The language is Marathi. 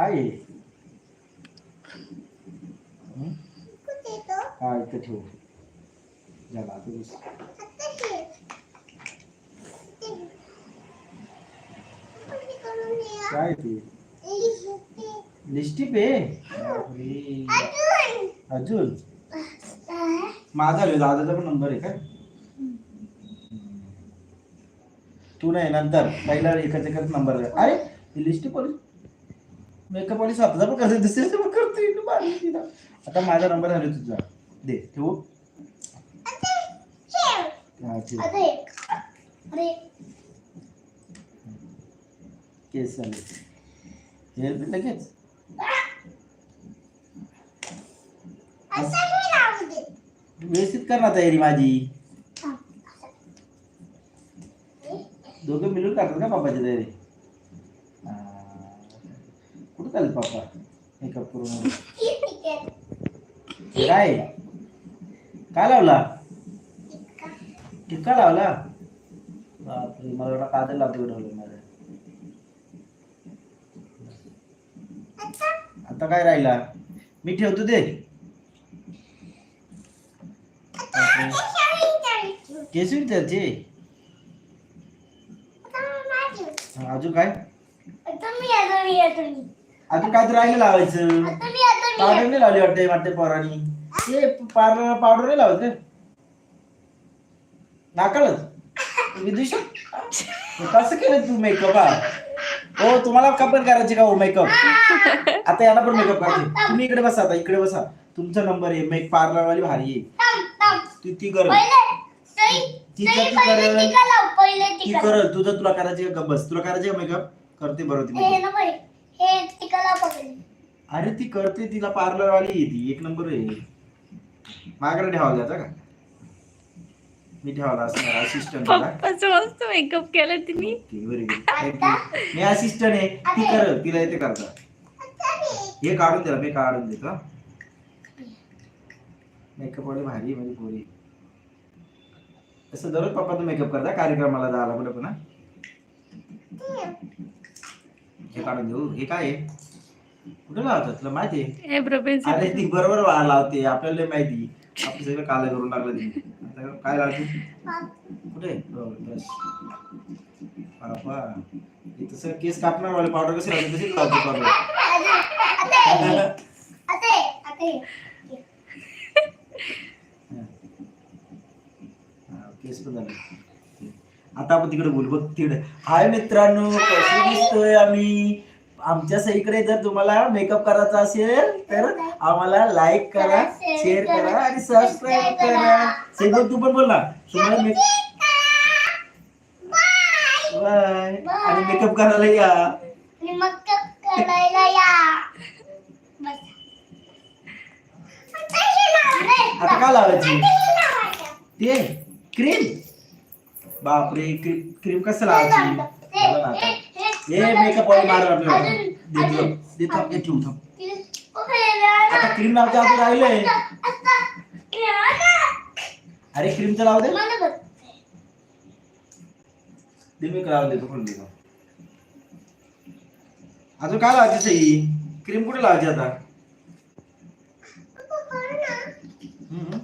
काय? आहे हं? हा इथं ठेव. झाला आता बस. काय ते? लिस्टिप आहे? बापरे. अजून? माझा आहे, दादाचा पण नंबर आहे काय? तू नाही नंतर. पहिला एकाच एकाच नंबर आहे. अरे लिस्टिप वाली मेकअप वाली स्वतःचा पण करते दुसऱ्याचा पण करते तू तिला. आता माझा नंबर झाला तुझा. दे ठेवू? हा ठेव. केस झाले. हे लगेच. व्यवस्थित कर ना तयारी माझी. दोघं मिळून करतात का पापाची तयारी. कुठं चालेल पापा मेकअप करून? काय काय लावला? टिक्का. लावला? बापरे मला वाटलं काजल लावते ठेवलं माझं. आता? काय राहिला? मी ठेवतो ते. केसवी त्याचे अजून काय? अजून काय तर राहिलं लावायचं. पावडर नाही लावली वाटते वाटते पोरानी. ते पार्लर पावडर नाही लावत रे नाकालच. विदुष कसं केलं तू मेकअप हा? हो तुम्हाला का पण करायचे का हो मेकअप आता याला पण मेकअप करायचे. तुम्ही इकडे बसा आता इकडे बसा. तुमचा नंबर आहे मेक पार्लर वाली भारी आहे. ती ती कर. तिचं ती करल ती करल तुझं तुला करायचे का बस. तुला करायचे का मेकअप करते बरोबर अरे ती करते तिला पार्लर वाली आहे ती. एक नंबर आहे. माझ्याकडे ठेवायला द्यायचा का? मी ठेवायला असणार असिस्टंट पप्पाचं मस्त मेकअप केला तिने. मी असिस्टंट आहे. ती करल तिला येते करता हे काढून द्या मी काढून देतो मेकअप वाली भारी आहे माझी पोरी. असं दररोज पप्पा तू मेकअप करता कार्यक्रमाला जायला कुठं पण हा? हे काढून देऊ. हे काय आहे? कुठे लावतात? तुला माहिती आहे? एब्रो अरे ती बरोबर वा- लावते. आपल्याला लय माहिती आपण सगळं काल करून लागलं ती. आता काय लावते? कुठे? हो, बस. बाबा इथं सर केस कापणार वाले. पावडर कसे लावते? तसे लावते पावडर? केस पण झाले. आता आपण तिकडे बोलू. बघ तिकडे. हाय मित्रांनो कसे दिसतोय आम्ही? आमच्या सईकडे जर तुम्हाला मेकअप करायचा असेल तर आम्हाला लाईक करा शेअर करा आणि सबस्क्राईब करा. सई बघ तू पण बोल ना. तुम्हाला मेक बाय आणि मेकअप करायला या. आता काय लावायची? ते क्रीम बापरे क्रीम कसं लावायची ये मेकअप ऑइल मारलं आपल्याला दे थांब एक घेऊ थांब अब क्रीम लावते आपण ले अरे क्रीम तर लावते दे तो लावून देतो आज तो अजून लाज लावायची सई क्रीम कुठे लावायची आता हम्म